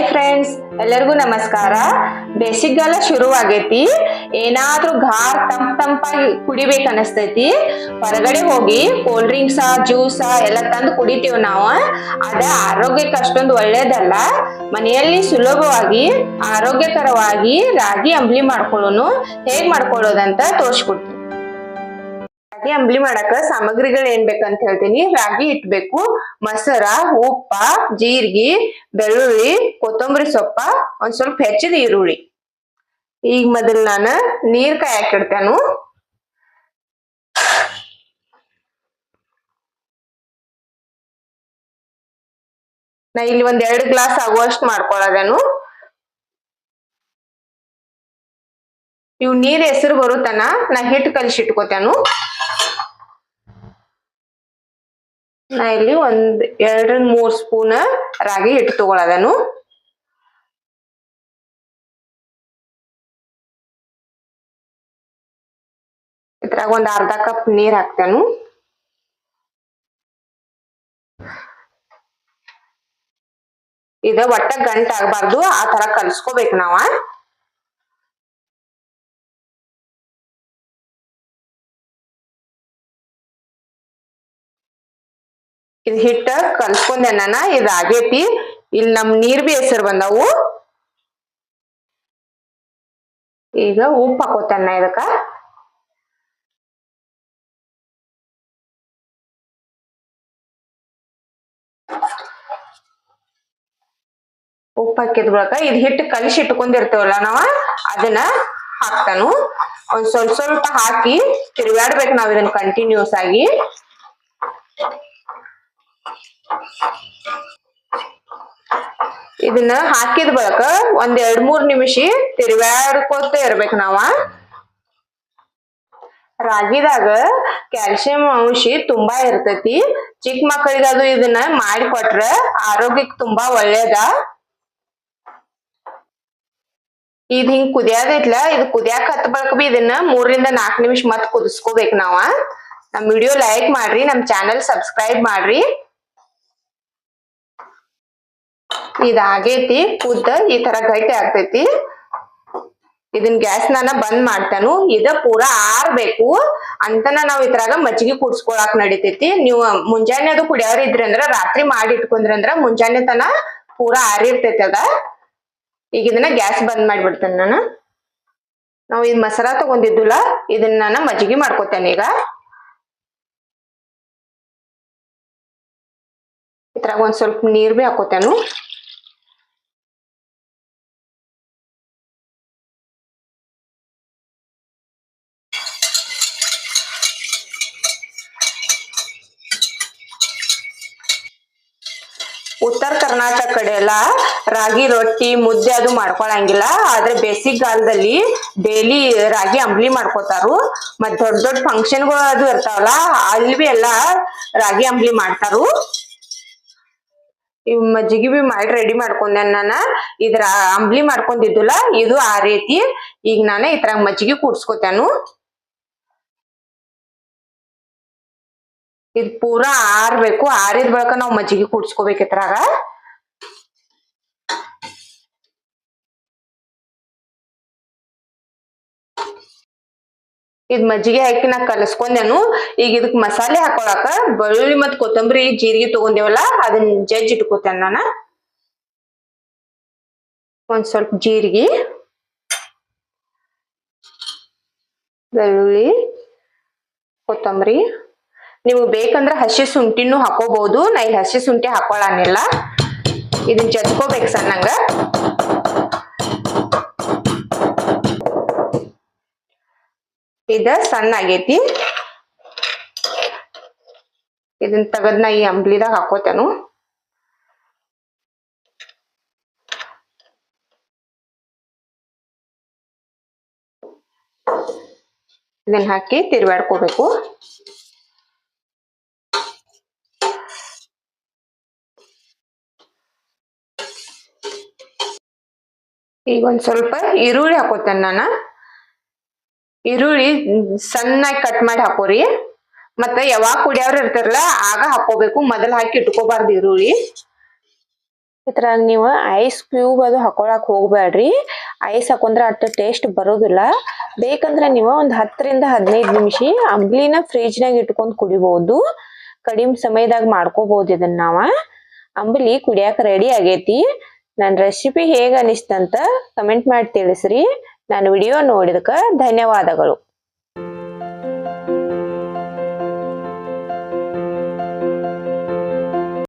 Hi friends ಎಲ್ಲರಿಗೂ ನಮಸ್ಕಾರ. ಬೇಸಿಗೆಗಾಲ ಶುರುವಾಗೈತಿ. ಏನಾದ್ರೂ ಘಾರ್ ತಂಪ್ ತಂಪಾಗಿ ಕುಡಿಬೇಕು ಅನಸ್ತೈತಿ. ಹೊರಗಡೆ ಹೋಗಿ ಕೋಲ್ಡ್ ಡ್ರಿಂಕ್ಸ ಜ್ಯೂಸ ಎಲ್ಲ ತಂದು ಕುಡಿತೀವಿ ನಾವು. ಅದ ಆರೋಗ್ಯಕ್ಕೆ ಅಷ್ಟೊಂದು ಒಳ್ಳೇದಲ್ಲ. ಮನೆಯಲ್ಲಿ ಸುಲಭವಾಗಿ, ಆರೋಗ್ಯಕರವಾಗಿ ರಾಗಿ ಅಂಬ್ಲಿ ಮಾಡ್ಕೊಳ್ಳೋನು ಹೇಗ್ ಮಾಡ್ಕೊಳ್ಳೋದಂತ ತೋರಿಸ್ಕೊಡ್ತೀನಿ. ರಾಗಿ ಅಂಬ್ಲಿ ಮಾಡಾಕ ಸಾಮಗ್ರಿಗಳು ಏನ್ ಬೇಕಂತ ಹೇಳ್ತೀನಿ. ರಾಗಿ ಇಟ್ಬೇಕು. ಮೊಸರ, ಉಪ್ಪ, ಜೀರಿಗೆ, ಬೆಳ್ಳುಳ್ಳಿ, ಕೊತ್ತಂಬರಿ ಸೊಪ್ಪ, ಒಂದ್ ಸ್ವಲ್ಪ ಹೆಚ್ಚಿದ ಈರುಳ್ಳಿ. ಈಗ ಮೊದಲ್ ನಾನು ನೀರ್ ಕಾಯಿ ಹಾಕಿಡ್ತೇನು. ನಾ ಇಲ್ಲಿ ಒಂದ್ ಎರಡು ಗ್ಲಾಸ್ ಆಗುವಷ್ಟು ಮಾಡ್ಕೊಳ್ಳೋದೇನು ಇವ್ ನೀರ್ ಹೆಸರು ಬರುತ್ತನ, ನಾ ಹಿಟ್ಟು ಕಲಿಸಿ ಇಟ್ಕೋತೇನು ನಾ ಇಲ್ಲಿ ಒಂದ್ ಎರಡರಿಂದ ಮೂರ್ ಸ್ಪೂನ್ ರಾಗಿ ಹಿಟ್ಟು ತಗೊಳದನು. ಇದ್ರಾಗ ಒಂದ್ ಅರ್ಧ ಕಪ್ ನೀರ್ ಹಾಕ್ತೇನು. ಇದ ಒಟ್ಟ ಗಂಟ ಆಗ್ಬಾರ್ದು, ಆ ತರ ಕಲ್ಸ್ಕೋಬೇಕು ನಾವ. ಇದ್ ಹಿಟ್ಟ ಕಲ್ಸ್ಕೊಂಡೆನ ಇದ್ ಆಗೇತಿ. ಇಲ್ಲಿ ನಮ್ ನೀರ್ ಬಿ ಹೆಸರು ಬಂದಾವು. ಈಗ ಉಪ್ಪು ಹಾಕೋತೇನ ಇದಕ್ಕ. ಉಪ್ಪು ಹಾಕಿದ ಬಳಕ ಇದ್ ಹಿಟ್ಟು ಕಲಿಸಿ ಇಟ್ಕೊಂಡಿರ್ತೇವಲ್ಲ ನಾವ, ಅದನ್ನ ಹಾಕ್ತಾನು. ಒಂದ್ ಸ್ವಲ್ಪ ಸ್ವಲ್ಪ ಹಾಕಿ ತಿರ್ಗಾಡ್ಬೇಕು ನಾವ್ ಇದನ್ನ ಕಂಟಿನ್ಯೂಸ್ ಆಗಿ. ಇದನ್ನ ಹಾಕಿದ ಬಳಕ ಒಂದ್ ಎರಡ್ ಮೂರ್ ನಿಮಿಷ ತಿರ್ವ್ಯಾಡ್ಕೋತ ಇರ್ಬೇಕು ನಾವ. ರಾಗಿದಾಗ ಕ್ಯಾಲ್ಸಿಯಂ ಅಂಶ ತುಂಬಾ ಇರ್ತೈತಿ. ಚಿಕ್ಕ ಮಕ್ಕಳಿಗೆ ಇದನ್ನ ಮಾಡಿಕೊಟ್ರ ಆರೋಗ್ಯಕ್ಕೆ ತುಂಬಾ ಒಳ್ಳೇದ. ಇದ್ ಹಿಂಗ್ ಕುದಿಯೋದೈತ್ಲ ಇದು ಕುದಿಯಾಕ ಹತ್ತ ಬಳಕ ಬಿ ಇದನ್ನ ಮೂರಿಂದ ನಾಲ್ಕ್ ನಿಮಿಷ ಮತ್ ಕುದಿಸ್ಕೋಬೇಕು ನಾವ. ನಮ್ ವಿಡಿಯೋ ಲೈಕ್ ಮಾಡ್ರಿ, ನಮ್ ಚಾನೆಲ್ ಸಬ್ಸ್ಕ್ರೈಬ್ ಮಾಡ್ರಿ. ಇದಾಗೈತಿ, ಉದ್ದ ಈ ತರ ಗಟ್ಟಿ ಆಗ್ತೈತಿ. ಇದನ್ ಗ್ಯಾಸ್ ನಾನ ಬಂದ್ ಮಾಡ್ತಾನು, ಇದ ಪೂರಾ ಆರ್ಬೇಕು. ಅಂತನ ನಾವ್ ಇದ್ರಾಗ ಮಜ್ಜಿಗೆ ಕುಡ್ಸ್ಕೊಳಕ್ ನಡಿತೈತಿ. ನೀವು ಮುಂಜಾನೆ ಅದು ಕುಡಿಯೋರ್ ಇದ್ರಿ ಅಂದ್ರ ರಾತ್ರಿ ಮಾಡಿ ಇಟ್ಕೊಂಡ್ರಿ ಅಂದ್ರ ಮುಂಜಾನೆ ತನ ಪೂರಾ ಆರಿರ್ತೈತಿ ಅದ. ಈಗ ಇದನ್ನ ಗ್ಯಾಸ್ ಬಂದ್ ಮಾಡ್ಬಿಡ್ತೇನೆ ನಾನು. ನಾವು ಇದ್ ಮಸಾಲ ತಗೊಂಡಿದ್ದಿಲ್ಲ ಇದನ್ನ ನಾನು ಮಜ್ಜಿಗೆ ಮಾಡ್ಕೊತೇನೆ ಈಗ. ಇದ್ರಾಗ ಒಂದ್ ಸ್ವಲ್ಪ ನೀರ್ ಬಿ ಹಾಕೋತೇನು. ಉತ್ತರ ಕರ್ನಾಟಕ ಕಡೆ ಎಲ್ಲ ರಾಗಿ ರೊಟ್ಟಿ ಮುದ್ದೆ ಅದು ಮಾಡ್ಕೊಳಂಗಿಲ್ಲ. ಆದ್ರೆ ಬೇಸಿಗೆಗಾಲದಲ್ಲಿ ಡೈಲಿ ರಾಗಿ ಅಂಬ್ಲಿ ಮಾಡ್ಕೋತಾರು. ಮತ್ ದೊಡ್ಡ ದೊಡ್ಡ ಫಂಕ್ಷನ್ಗಳು ಅದು ಇರ್ತಾವಲ್ಲ, ಅಲ್ಲಿ ಬಿ ಎಲ್ಲಾ ರಾಗಿ ಅಂಬ್ಲಿ ಮಾಡ್ತಾರು. ಇವ್ ಮಜ್ಜಿಗೆ ಬಿ ಮಾಡಿ ರೆಡಿ ಮಾಡ್ಕೊಂಡೆ ನಾನ. ಇದ್ರ ಅಂಬ್ಲಿ ಮಾಡ್ಕೊಂಡಿದ್ದಿಲ್ಲ, ಇದು ಆ ರೀತಿ. ಈಗ ನಾನು ಇದ್ರಾಗ ಮಜ್ಜಿಗೆ ಕೂಡ್ಸ್ಕೊತೇನು. ಇದ್ ಪೂರಾ ಆರ್ಬೇಕು. ಆರಿದ ಬಳಿಕ ನಾವು ಮಜ್ಜಿಗೆ ಕುಡ್ಸ್ಕೋಬೇಕು ಇದ್ರಾಗ ಇದ್ ಮಜ್ಜಿಗೆ ಹಾಕಿ ನಾ ಕಲಸ್ಕೊಂಡೇನು. ಈಗ ಇದಕ್ ಮಸಾಲೆ ಹಾಕೊಳಕ ಬೆಳ್ಳುಳ್ಳಿ ಮತ್ ಕೊತ್ತಂಬರಿ, ಜೀರಿಗೆ ತಗೊಂಡೇವಲ್ಲ ಅದನ್ನ ಜಜ್ಜಿ ಇಟ್ಕೋತೇನೆ ನಾನ. ಒಂದ್ ಸ್ವಲ್ಪ ಜೀರಿಗೆ, ಬೆಳ್ಳುಳ್ಳಿ, ಕೊತ್ತಂಬರಿ ನೀವು ಬೇಕಂದ್ರೆ ಹಸಿ ಶುಂಠಿನೂ ಹಾಕೋಬಹುದು ನಾ ಇಲ್ಲಿ ಹಸಿ ಶುಂಠಿ ಹಾಕೊಳ್ಳಾನಿಲ್ಲ ಇದನ್ನ ಜಜ್ಕೋಬೇಕು ಸಣ್ಣಂಗ. ಇದ ಸಣ್ಣ ಆಗೈತಿ. ಇದನ್ನ ತಗದ್ ನಾ ಈ ಅಂಬ್ಲಿದಾಗ ಹಾಕೋತೇನು. ಇದನ್ನ ಹಾಕಿ ತಿರ್ವಾಡ್ಕೋಬೇಕು ಈಗ ಒಂದ್ ಸ್ವಲ್ಪ ಈರುಳ್ಳಿ ಹಾಕೋತೇನೆ ನಾನು. ಈರುಳ್ಳಿ ಸಣ್ಣಾಗಿ ಕಟ್ ಮಾಡಿ ಹಾಕೋರಿ. ಮತ್ತೆ ಯಾವಾಗ ಕುಡಿಯವ್ರ ಇರ್ತಾರಲ್ಲ, ಆಗ ಹಾಕೋಬೇಕು. ಮೊದಲು ಹಾಕಿ ಇಟ್ಕೋಬಾರ್ದು ಈರುಳ್ಳಿ. ಇದ್ರಾಗ ನೀವು ಐಸ್ ಕ್ಯೂಬ್ ಅದು ಹಾಕೊಳಕ್ ಹೋಗ್ಬೇಡ್ರಿ ಐಸ್ ಹಾಕೊಂಡ್ರೆ ಅಷ್ಟು ಟೇಸ್ಟ್ ಬರೋದಿಲ್ಲ. ಬೇಕಂದ್ರೆ ನೀವು ಒಂದು ಹತ್ತರಿಂದ ಹದಿನೈದು ನಿಮಿಷ ಅಂಬ್ಲಿನ ಫ್ರಿಜ್ನಾಗ ಇಟ್ಕೊಂಡು ಕುಡಿಬಹುದು ಕಡಿಮೆ ಸಮಯದಾಗ ಮಾಡ್ಕೋಬಹುದು ಇದನ್ನ ನಾವ. ಅಂಬ್ಲಿ ಕುಡಿಯಾಕ ರೆಡಿ ಆಗೈತಿ. ನನ್ನ ರೆಸಿಪಿ ಹೇಗೆ ಅನಿಸ್ತಂತ ಕಮೆಂಟ್ ಮಾಡಿ ತಿಳಿಸ್ರಿ. ನಾನು ವಿಡಿಯೋ ನೋಡಿದಕ್ಕೆ ಧನ್ಯವಾದಗಳು.